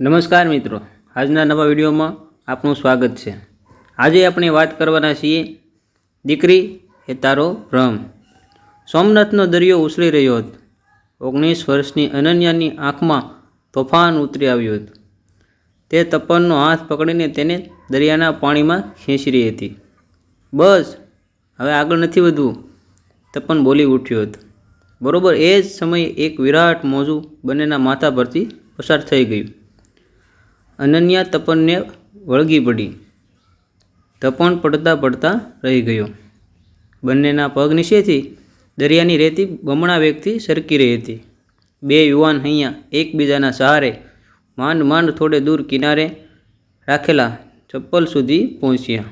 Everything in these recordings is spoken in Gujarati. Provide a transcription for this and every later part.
નમસ્કાર મિત્રો. આજના નવા વિડીયોમાં આપનું સ્વાગત છે. આજે આપણે વાત કરવાના છીએ દીકરી એ તારો ભ્રમ. સોમનાથનો દરિયો ઉછળી રહ્યો હતો. ઓગણીસ વર્ષની અનન્યાની આંખમાં તોફાન ઉતરી આવ્યું હતું. તે તપનનો હાથ પકડીને તેને દરિયાના પાણીમાં ખેંચી રહી હતી. બસ, હવે આગળ નથી વધવું. તપન બોલી ઉઠ્યો હતો. બરોબર એ જ સમયે એક વિરાટ મોજું બંનેના માથા પરથી પસાર થઈ ગયું. અનન્યા તપનને વળગી પડી. તપન પડતા પડતા રહી ગયો. બંનેના પગ નીચેથી દરિયાની રેતી બમણા વેગથી સરકી રહી હતી. બે યુવાન અહીંયા એકબીજાના સહારે માંડ માંડ થોડે દૂર કિનારે રાખેલા ચપ્પલ સુધી પહોંચ્યા.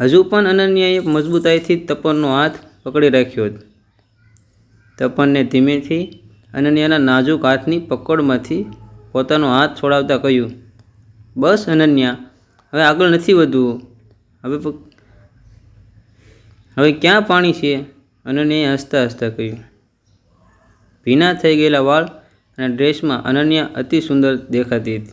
હજુ પણ અનન્યાએ મજબૂતાઈથી તપનનો હાથ પકડી રાખ્યો. હતો તપનને ધીમેથી અનન્યાના નાજુક હાથની પકડમાંથી પોતાનો હાથ છોડાવતા કહ્યું, બસ અનન્યા, હવે આગળ નથી વધવું. હવે હવે ક્યાં પાણી છે? અનન્યાએ હસતા હસતા કહ્યું. ભીના થઈ ગયેલા વાળ અને ડ્રેસમાં અનન્યા અતિ સુંદર દેખાતી હતી.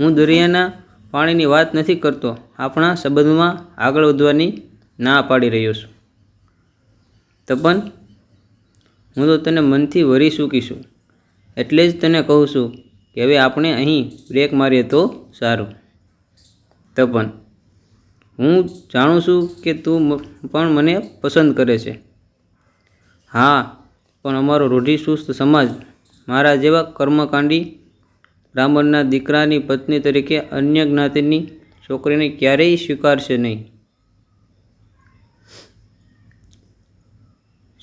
હું દરિયાના પાણીની વાત નથી કરતો. આપણા સંબંધમાં આગળ વધવાની ના પાડી રહ્યો છું. તપન, હું તો તને મનથી વરી ચૂકીશું એટલે જ તને કહું છું કે હવે આપણે અહીં બ્રેક મારીએ તો સારું. તપન, હું જાણું છું કે તું પણ મને પસંદ કરે છે. હા, પણ અમારો રૂઢિચુસ્ત સમાજ મારા જેવા કર્મકાંડી, બ્રાહ્મણના દીકરાની પત્ની તરીકે અન્ય જ્ઞાતિની છોકરીને ક્યારેય સ્વીકારશે નહીં.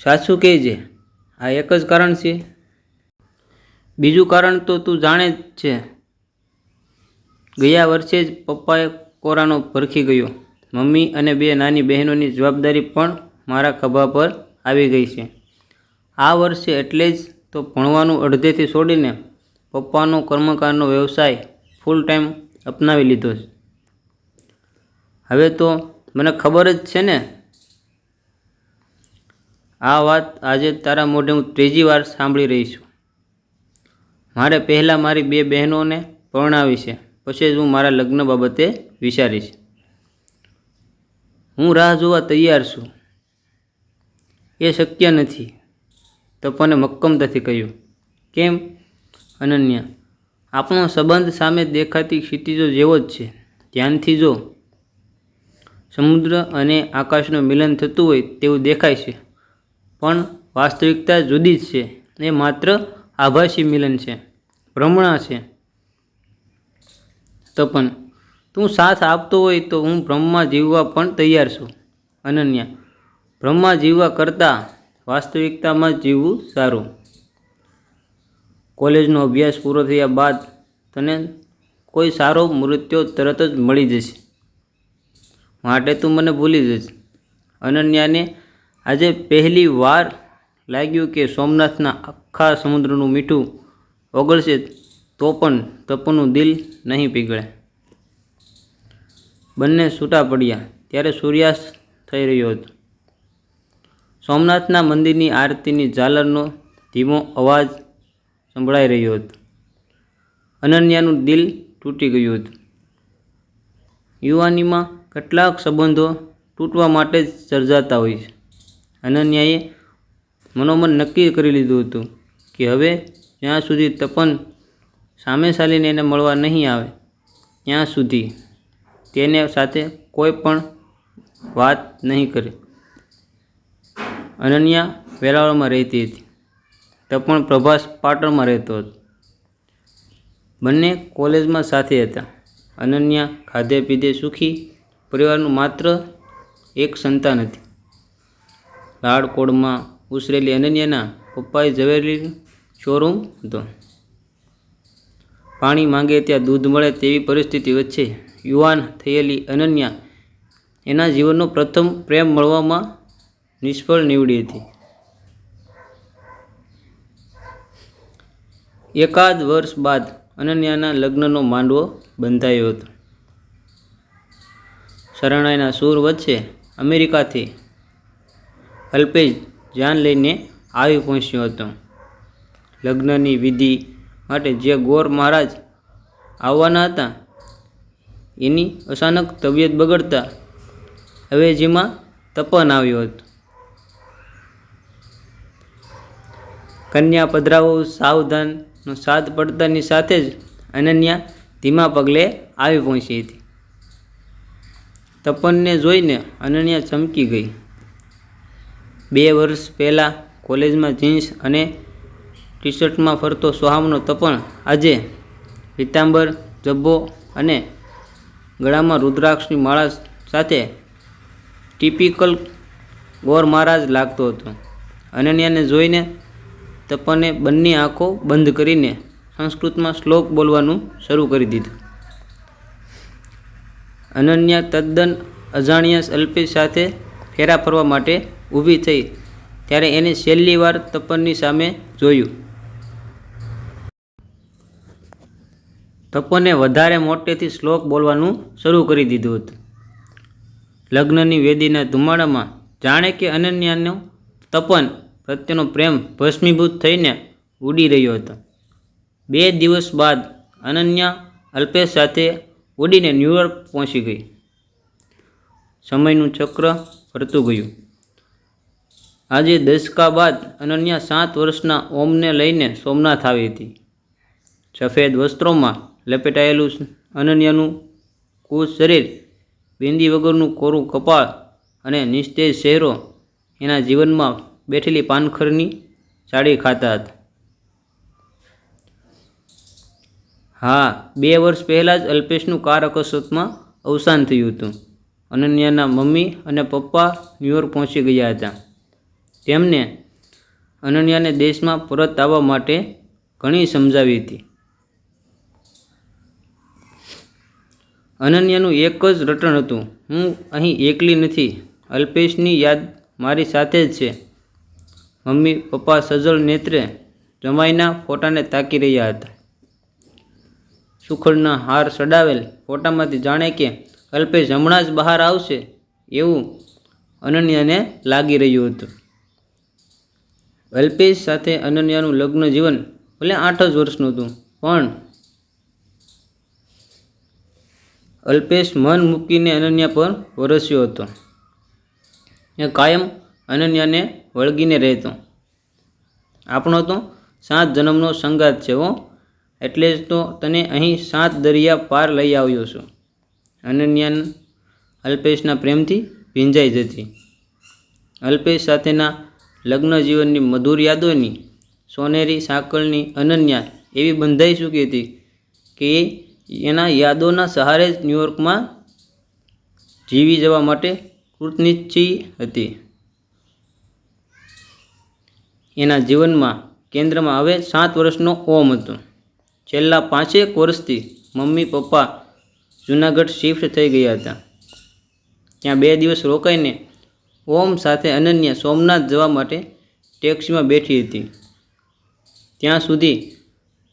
સાચું કહેજે, આ એક જ કારણ છે. બીજું કારણ તો તું જાણે જ છે. ગયા વર્ષે જ પપ્પાએ કોરાનો પરખી ગયો. મમ્મી અને બે નાની બહેનોની જવાબદારી પણ મારા ખભા પર આવી ગઈ છે. આ વર્ષે એટલે જ તો ભણવાનું અડધેથી છોડીને પપ્પાનો કર્મકારનો વ્યવસાય ફૂલ ટાઈમ અપનાવી લીધો છે. હવે તો મને ખબર જ છે ને? આ વાત આજે તારા મોઢે હું ત્રીજી વાર સાંભળી રહી છું. મારે પહેલાં મારી બે બહેનોને પરણાવી છે. પછી જ હું મારા લગ્ન બાબતે વિચારીશ. હું રાહ જોવા તૈયાર છું. એ શક્ય નથી. તપને મક્કમતાથી કહ્યું. કેમ? અનન્યા. આપણો સંબંધ સામે દેખાતી ક્ષિતિજો જેવો જ છે. ધ્યાનથી જો. સમુદ્ર અને આકાશનું મિલન થતું હોય તેવું દેખાય છે. પણ વાસ્તવિકતા જુદી જ છે. એ માત્ર આભાસી મિલન છે, ભ્રમણા છે. તપન તું સાથ આપતો હોય તો હું બ્રહ્મા જીવવા પણ તૈયાર છું. અનન્યા બ્રહ્મા જીવવા કરતાં વાસ્તવિકતામાં જીવવું સારું. કોલેજનો અભ્યાસ પૂરો થયા બાદ તને કોઈ સારો મૃત્યુ તરત જ મળી જશે. માટે તું મને ભૂલી જઈશ. અનન્યાને આજે પહેલી વાર લાગ્યું કે સોમનાથના આખા સમુદ્રનું મીઠું ઓગળશે તો પણ તપનું દિલ નહીં પીગળે. બંને છૂટા પડ્યા ત્યારે સૂર્યાસ્ત થઈ રહ્યો હતો. સોમનાથના મંદિરની આરતીની ઝાલરનો ધીમો અવાજ સંભળાઈ રહ્યો હતો. અનન્યાનું દિલ તૂટી ગયું હતું. યુવાનીમાં કેટલાક સંબંધો તૂટવા માટે જ સર્જાતા હોય છે. અનન્યાએ મનોમન નક્કી કરી લીધું હતું કે હવે જ્યાં સુધી તપન સામે ચાલીને એને મળવા નહીં આવે, ત્યાં સુધી તેને સાથે કોઈ પણ વાત નહીં કરે. અનન્યા વેરાવળમાં રહેતી હતી. તપણ પ્રભાસ પાટણમાં રહેતો હતો. બંને કોલેજમાં સાથે હતા. અનન્યા ખાધે પીધે સુખી પરિવારનું માત્ર એક સંતાન હતી. લાડકોડમાં ઉછરેલી અનન્યાના પપ્પાએ ઝવેરી શોરૂમ હતો. પાણી માંગે ત્યાં દૂધ મળે તેવી પરિસ્થિતિ વચ્ચે યુવાન થયેલી અનન્યા એના જીવનનો પ્રથમ પ્રેમ મળવામાં નિષ્ફળ નીવડી હતી. એકાદ વર્ષ બાદ અનન્યાના લગ્નનો માંડવો બંધાયો હતો. શરણાઈના સૂર વચ્ચે અમેરિકાથી અલ્પેજ જાન લઈને આવી પહોંચ્યો હતો. લગ્નની વિધિ માટે જે ગોર મહારાજ આવવાના હતા, એની અચાનક તબિયત બગડતા હવેજીમાં તપન આવ્યો હતો. કન્યા પધરાવો સાવધાનનો સાથ પડતાની સાથે જ અનન્યા ધીમા પગલે આવી પહોંચી હતી. તપનને જોઈને અનન્યા ચમકી ગઈ. બે વર્ષ પહેલાં કોલેજમાં જીન્સ અને ટી શર્ટમાં ફરતો સોહામનો તપન આજે પીતાંબર જબ્બો અને ગળામાં રુદ્રાક્ષની માળા સાથે ટિપિકલ ગોર મહારાજ લાગતો હતો. અનન્યાને જોઈને તપને બંને આંખો બંધ કરીને સંસ્કૃતમાં શ્લોક બોલવાનું શરૂ કરી દીધું. અનન્યા તદ્દન અજાણ્યા અલ્પેશ સાથે ફેરા ફરવા માટે ઊભી થઈ ત્યારે એને છેલ્લી વાર તપનની સામે જોયું. તપને વધારે મોટેથી શ્લોક બોલવાનું શરૂ કરી દીધું હતું. લગ્નની વેદીના ધુમાડામાં જાણે કે અનન્યાનો તપન પ્રત્યેનો પ્રેમ ભસ્મીભૂત થઈને ઉડી રહ્યો હતો. બે દિવસ બાદ અનન્યા અલ્પેશ સાથે ઉડીને ન્યૂયોર્ક પહોંચી ગઈ. સમયનું ચક્ર ફરતું ગયું. આજે દશકા બાદ અનન્યા સાત વર્ષના ઓમને લઈને સોમનાથ આવી હતી. સફેદ વસ્ત્રોમાં લપેટાયેલું અનન્યાનું કુશ શરીર, બિંદી વગરનું કોરું કપાળ અને નિસ્તેજ ચહેરો એના જીવનમાં બેઠેલી પાનખરની ચાળી ખાતા હતા. હા, બે વર્ષ પહેલાં જ અલ્પેશનું કાર અકસ્માતમાં અવસાન થયું હતું. અનન્યાના મમ્મી અને પપ્પા ન્યુયોર્ક પહોંચી ગયા હતા. તેમને અનન્યાને દેશમાં પરત આવવા માટે ઘણી સમજાવી હતી. અનન્યાનું એક જ રટણ હતું. હું અહીં એકલી નથી. અલ્પેશની યાદ મારી સાથે જ છે. મમ્મી, પપ્પા સજળ નેત્રે જમાઈના ફોટાને તાકી રહ્યા હતા. સુખડના હાર ચડાવેલ ફોટામાંથી જાણે કે અલ્પેશ હમણાં જ બહાર આવશે એવું અનન્યાને લાગી રહ્યું હતું. અલ્પેશ સાથે અનન્યાનું લગ્ન જીવન ભલે આઠ જ વર્ષનું હતું, પણ અલ્પેશ મન મૂકીને અનન્યા પર વરસ્યો હતો. એ કાયમ અનન્યાને વળગીને રહેતો. આપણો તો સાત જન્મનો સંગાત છે હો, એટલે જ તો તને અહીં સાત દરિયા પાર લઈ આવ્યો છું. અનન્યા અલ્પેશના પ્રેમથી ભીંજાઈ જતી. અલ્પેશ સાથેના લગ્ન જીવનની મધુર યાદોની, સોનેરી સાંકળની અનન્યા એવી બંધાઈ ચૂકી હતી કે એના યાદોના સહારે જ ન્યૂયોર્કમાં જીવી જવા માટે કૃતનિશ્ચય હતી. એના જીવનમાં કેન્દ્રમાં હવે સાત વર્ષનો ઓમ હતો. છેલ્લા પાંચેક વર્ષથી મમ્મી પપ્પા જૂનાગઢ શિફ્ટ થઈ ગયા હતા. ત્યાં બે દિવસ રોકાઈને ઓમ સાથે અનન્યા સોમનાથ જવા માટે ટેક્સીમાં બેઠી હતી. ત્યાં સુધી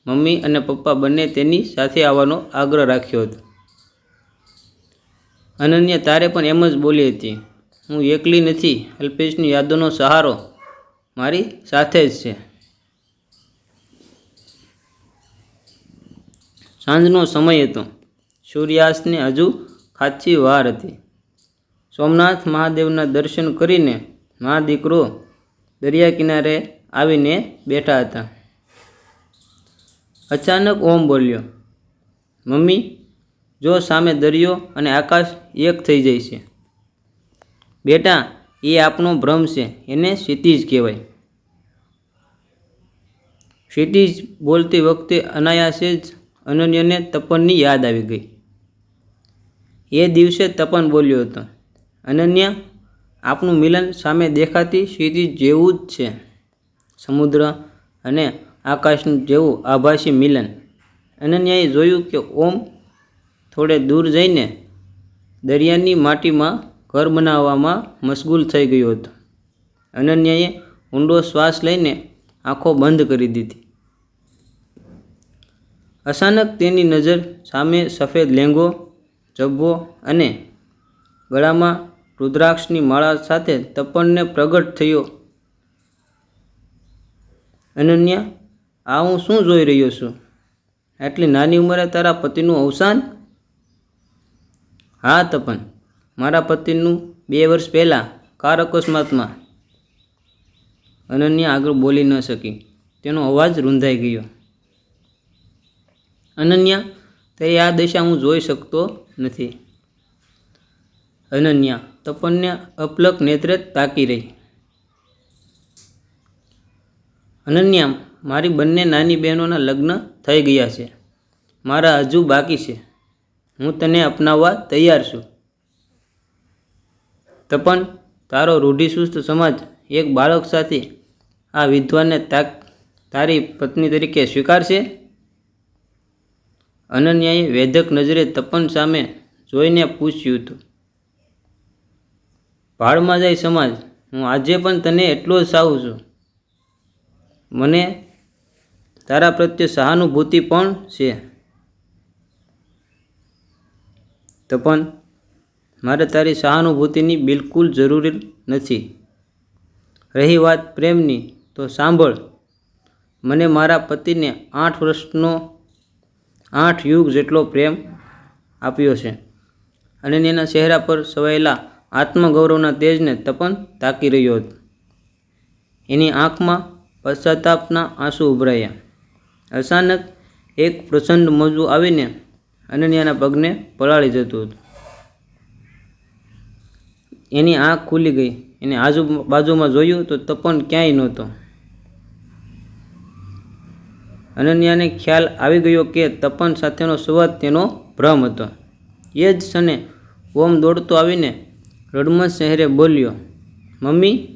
મમ્મી અને પપ્પા બંને તેની સાથે આવવાનો આગ્રહ રાખ્યો હતો. અનન્યા તારે પણ એમ જ બોલી હતી, હું એકલી નથી, અલ્પેશની યાદોનો સહારો મારી સાથે જ છે. સાંજનો સમય હતો. સૂર્યાસ્તને હજુ ખાચી વાર હતી. સોમનાથ મહાદેવના દર્શન કરીને મા દીકરો દરિયા કિનારે આવીને બેઠા હતા. અચાનક ઓમ બોલ્યો, મમ્મી, જો સામે દરિયો અને આકાશ એક થઈ જાય છે. બેટા, એ આપણો ભ્રમ છે, એને ક્ષિતિજ કહેવાય. ક્ષિતિજ બોલતી વખતે અનાયાસે જ અનન્યને તપનની યાદ આવી ગઈ. એ દિવસે તપન બોલ્યો હતો. અનન્ય આપણું મિલન સામે દેખાતી ક્ષિતિજ જેવું જ છે. સમુદ્ર અને આકાશનું જેવું આભાસી મિલન. અનન્યાએ જોયું કે ઓમ થોડે દૂર જઈને દરિયાની માટીમાં ઘર બનાવવામાં મશગુલ થઈ ગયો હતો. અનન્યાએ ઊંડો શ્વાસ લઈને આંખો બંધ કરી દીધી. અચાનક તેની નજર સામે સફેદ લેંગો, જબ્બો અને ગળામાં રુદ્રાક્ષની માળા સાથે તપનને પ્રગટ થયો. અનન્યા, આ હું શું જોઈ રહ્યો છું? આટલી નાની ઉંમરે તારા પતિનું અવસાન? હા, તપન. મારા પતિનું બે વર્ષ પહેલાં કાર અકસ્માતમાં અનન્યા આગળ બોલી ન શકી. તેનો અવાજ રૂંધાઈ ગયો. અનન્યા, તારી આ દશા હું જોઈ શકતો નથી. અનન્યા તપનને અપલક નેત્રે તાકી રહી. અનન્યા મારી બંને નાની બહેનોના લગ્ન થઈ ગયા છે. મારા હજુ બાકી છે. હું તને અપનાવવા તૈયાર છું. તપન, તારો રૂઢિચુસ્ત સમાજ એક બાળક સાથે આ વિદ્વાનને તાક, તારી પત્ની તરીકે સ્વીકારશે? અનન્યાએ વેધક નજરે તપન સામે જોઈને પૂછ્યું હતું. ભાડમાં જાય સમાજ, હું આજે પણ તને એટલો જ સાવું છું. મને તારા પ્રત્યે સહાનુભૂતિ પણ છે. તપન મારે તારી સહાનુભૂતિની બિલકુલ જરૂરી નથી. રહી વાત પ્રેમની, તો સાંભળ. મને મારા પતિને આઠ વર્ષનો, આઠ યુગ જેટલો પ્રેમ આપ્યો છે. અને એના ચહેરા પર સવાયેલા આત્મગૌરવના તેજને તપન તાકી રહ્યો હતો. એની આંખમાં પશ્ચાતાપના આંસુ ઉભરાયા. અચાનક એક પ્રચંડ મોજું આવીને અનન્યાના પગને પલાળી જતું હતું. એની આંખ ખુલી ગઈ. એને આજુ બાજુમાં જોયું તો તપન ક્યાંય નહોતો. અનન્યાને ખ્યાલ આવી ગયો કે તપન સાથેનો સંવાદ તેનો ભ્રમ હતો. એ જ ક્ષણે ઓમ દોડતો આવીને રડમત શહેરે બોલ્યો, મમ્મી,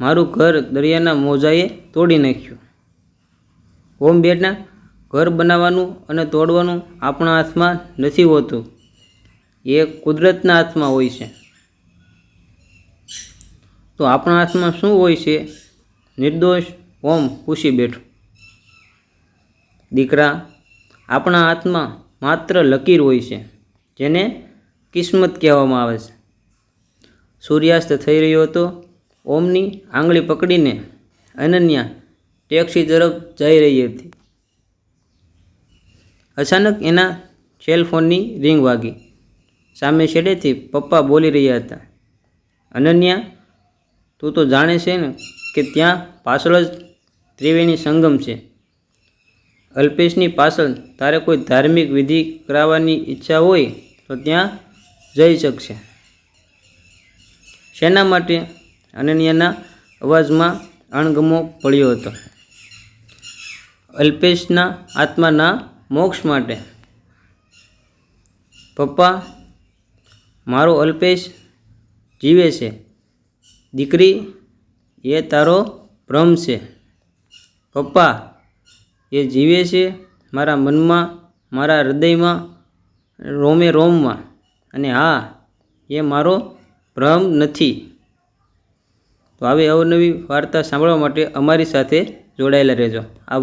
મારું ઘર દરિયાના મોજાએ તોડી નાખ્યું. ઓમ બેટા, ઘર બનાવવાનું અને તોડવાનું આપણા હાથમાં નથી હોતું. એ કુદરતના હાથમાં હોય છે. તો આપણા હાથમાં શું હોય છે? નિર્દોષ ઓમ પૂછી બેઠો. દીકરા, આપણા હાથમાં માત્ર લકીર હોય છે, જેને કિસ્મત કહેવામાં આવે છે. સૂર્યાસ્ત થઈ રહ્યો હતો. ઓમની આંગળી પકડીને અનન્યા ટેક્સી તરફ જઈ રહી હતી. અચાનક એના સેલ ફોનની રિંગ વાગી. સામે છેડેથી પપ્પા બોલી રહ્યા હતા. અનન્યા, તું તો જાણે છે ને કે ત્યાં પાછળ જ ત્રિવેણી સંગમ છે. અલ્પેશની પાછળ તારે કોઈ ધાર્મિક વિધિ કરાવવાની ઈચ્છા હોય તો ત્યાં જઈ શકશે. શેના માટે? અનન્યાના અવાજમાં અણગમો પડ્યો હતો. અલ્પેશના આત્માના મોક્ષ માટે. પપ્પા, મારો અલ્પેશ જીવે છે. દીકરી, એ તારો ભ્રમ છે. પપ્પા, એ જીવે છે મારા મનમાં, મારા હૃદયમાં, રોમે રોમમાં. અને હા, એ મારો ભ્રમ નથી. તો આવી અવનવી વાર્તા સાંભળવા માટે અમારી સાથે જોડાયેલા રહેજો. આભાર.